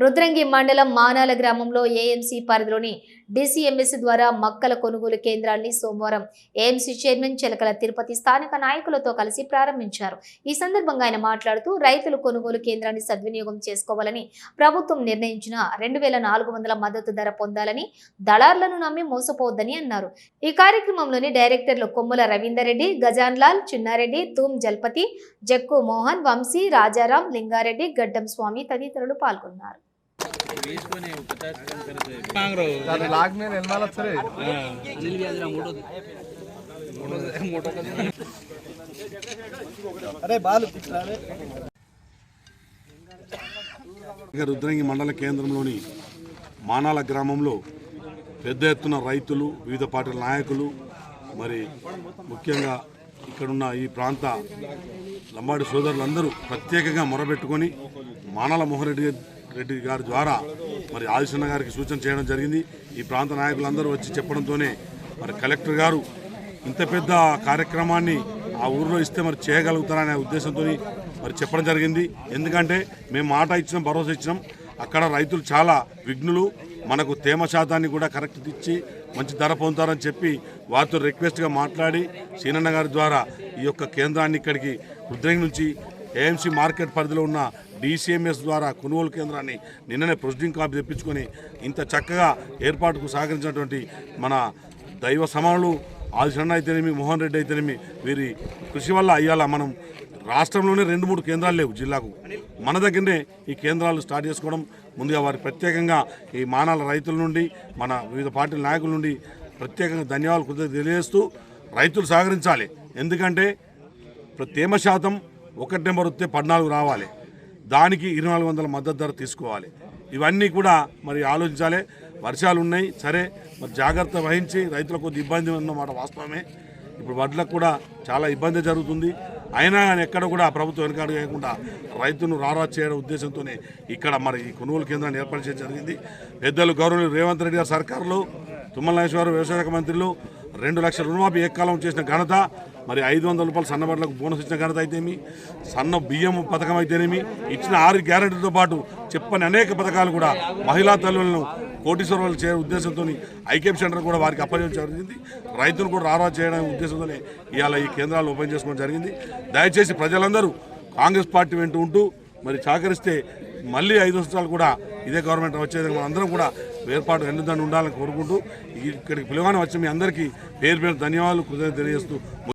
రుద్రంగి మండలం మానాల గ్రామంలో ఏఎంసీ పరిధిలోని డిసిఎంఎస్ ద్వారా మక్కల కొనుగోలు కేంద్రాన్ని సోమవారం ఏఎంసీ చైర్మన్ చిలకల తిరుపతి స్థానిక నాయకులతో కలిసి ప్రారంభించారు. ఈ సందర్భంగా ఆయన మాట్లాడుతూ రైతులు కొనుగోలు కేంద్రాన్ని సద్వినియోగం చేసుకోవాలని ప్రభుత్వం నిర్ణయించిన రెండు వేల నాలుగు వందల మద్దతు ధర పొందాలని దళార్లను నమ్మి మోసపోవద్దని అన్నారు. ఈ కార్యక్రమంలోని డైరెక్టర్లు కొమ్ముల రవీందర్ రెడ్డి గజాన్ లాల్ చిన్నారెడ్డి తూమ్ జల్పతి జక్కు మోహన్ వంశీ రాజారాం లింగారెడ్డి గడ్డం స్వామి తదితరులు పాల్గొన్నారు. రుద్రంగి మండల కేంద్రంలోని మానాల గ్రామంలో పెద్ద ఎత్తున రైతులు వివిధ పార్టీల నాయకులు మరి ముఖ్యంగా ఇక్కడున్న ఈ ప్రాంత లంబాడి సోదరులందరూ ప్రత్యేకంగా మొరబెట్టుకొని మానాల మోహరెడ్డి రెడ్డి గారి ద్వారా మరి ఆదిశన్న గారికి సూచన చేయడం జరిగింది. ఈ ప్రాంత నాయకులందరూ వచ్చి చెప్పడంతోనే మరి కలెక్టర్ గారు ఇంత పెద్ద కార్యక్రమాన్ని ఆ ఊరిలో ఇస్తే మరి చేయగలుగుతారనే ఉద్దేశంతో మరి చెప్పడం జరిగింది. ఎందుకంటే మేము మాట ఇచ్చినాం భరోసా ఇచ్చినాం. అక్కడ రైతులు చాలా విఘ్నులు. మనకు తేమ శాతాన్ని కూడా కరెక్ట్ ఇచ్చి మంచి ధర పొందుతారని చెప్పి వారితో రిక్వెస్ట్గా మాట్లాడి సీనన్న గారి ద్వారా ఈ యొక్క కేంద్రాన్ని ఇక్కడికి రుద్రంగి నుంచి ఏఎంసీ మార్కెట్ పరిధిలో ఉన్న డిసిఎంఎస్ ద్వారా కొనుగోలు కేంద్రాన్ని నిన్ననే ప్రొసీడింగ్ కాపీ తెప్పించుకొని ఇంత చక్కగా ఏర్పాటుకు సహకరించినటువంటి మన దైవ సమానులు ఆదిశన్న అయితేనేమి మోహన్ రెడ్డి అయితేనేమి వీరి కృషి వల్ల అయ్యాల మనం రాష్ట్రంలోనే రెండు మూడు కేంద్రాలు లేవు జిల్లాకు. మన దగ్గరనే ఈ కేంద్రాలు స్టార్ట్ చేసుకోవడం ముందుగా వారి ప్రత్యేకంగా ఈ మానాల రైతుల నుండి మన వివిధ పార్టీల నాయకుల నుండి ప్రత్యేకంగా ధన్యవాదాలు కృతజ్ఞత తెలియజేస్తూ రైతులు సహకరించాలి. ఎందుకంటే తేమ శాతం ఒకటి నెంబర్ వస్తే పద్నాలుగు రావాలి. దానికి ఇరవై నాలుగు వందల మద్దతు ధర తీసుకోవాలి. ఇవన్నీ కూడా మరి ఆలోచించాలి. వర్షాలు ఉన్నాయి సరే. మరి జాగ్రత్త వహించి రైతులకు కొద్ది ఇబ్బంది ఉన్నమాట వాస్తవమే. ఇప్పుడు వడ్లకు కూడా చాలా ఇబ్బంది జరుగుతుంది. అయినా కానీ ఎక్కడ కూడా ప్రభుత్వం వెనకాడు చేయకుండా రైతును రారా చేయడం ఉద్దేశంతోనే ఇక్కడ మరి ఈ కొనుగోలు కేంద్రాన్ని ఏర్పాటు చేయడం జరిగింది. పెద్దలు గౌరవులు రేవంత్ రెడ్డి గారి సర్కారులు తుమ్మల నాగేశ్వరరావు వ్యవసాయ శాఖ మంత్రులు రెండు లక్షల రుణమాఫీ ఏకాలం చేసిన ఘనత మరి ఐదు వందల రూపాయలు సన్నబడ్లకు బోనస్ ఇచ్చిన ఘనత అయితేమి? సన్న బియ్యం పథకం అయితేనేమి? ఇచ్చిన ఆరు గ్యారెంటీతో పాటు చెప్పని అనేక పథకాలు కూడా మహిళా తల్లులను కోటీశ్వరాలు చేరే ఉద్దేశంతో ఐకేఎం సెంటర్ కూడా వారికి అప్పగించడం జరిగింది. రైతులు కూడా రారా చేయడం ఉద్దేశంతోనే ఇవాళ ఈ కేంద్రాలు ఓపెన్ చేసుకోవడం జరిగింది. దయచేసి ప్రజలందరూ కాంగ్రెస్ పార్టీ వెంట ఉంటూ మరి సహకరిస్తే మళ్ళీ ఐదు సంవత్సరాలు కూడా ఇదే గవర్నమెంట్ వచ్చేది అందరం కూడా ఏర్పాటు ఎన్నుదని ఉండాలని కోరుకుంటూ ఇక్కడికి పిలవని వచ్చి మీ అందరికీ పేరు పేరు ధన్యవాదాలు కృతజ్ఞత తెలియజేస్తూ